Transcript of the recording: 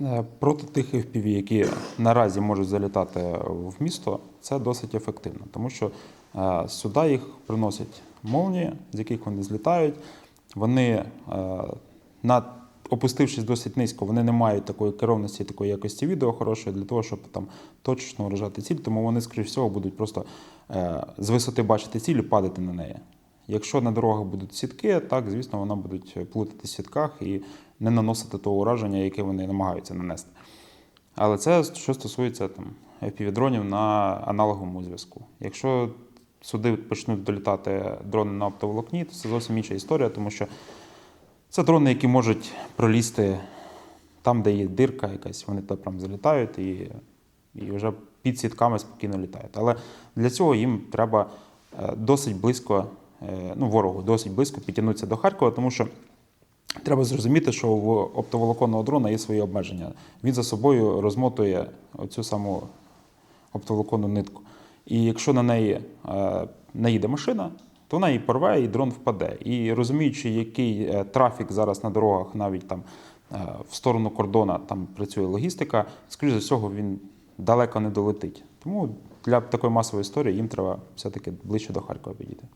Е, Проти тих FPV, які наразі можуть залітати в місто, це досить ефективно, тому що е, сюди їх приносять молнії, з яких вони злітають. Вони, е, на, опустившись досить низько, вони не мають такої керовності, такої якості відео хорошої для того, щоб там точно вражати ціль, тому вони, скоріш всього, будуть просто з висоти бачити ціль і падати на неї. Якщо на дорогах будуть сітки, так, звісно, вони будуть плутати в сітках і не наносити того ураження, яке вони намагаються нанести. Але це що стосується там, FPV-дронів на аналоговому зв'язку. Якщо сюди почнуть долітати дрони на оптоволокні, то це зовсім інша історія, тому що це дрони, які можуть пролізти там, де є дирка якась, вони туди прям залітають і, і вже під сітками спокійно літають. Але для цього їм треба е, досить близько, ну, ворогу досить близько підтягнутися до Харкова, тому що Треба зрозуміти, що в оптоволоконного дрона є свої обмеження. Він за собою розмотує цю саму оптоволоконну нитку. І якщо на неї е, наїде машина, то вона її порве і дрон впаде. І розуміючи, який е, трафік зараз на дорогах, навіть там е, в сторону кордона там працює логістика, скоріш за всього, він далеко не долетить. Тому для такої масової історії їм треба все-таки ближче до Харкова підійти.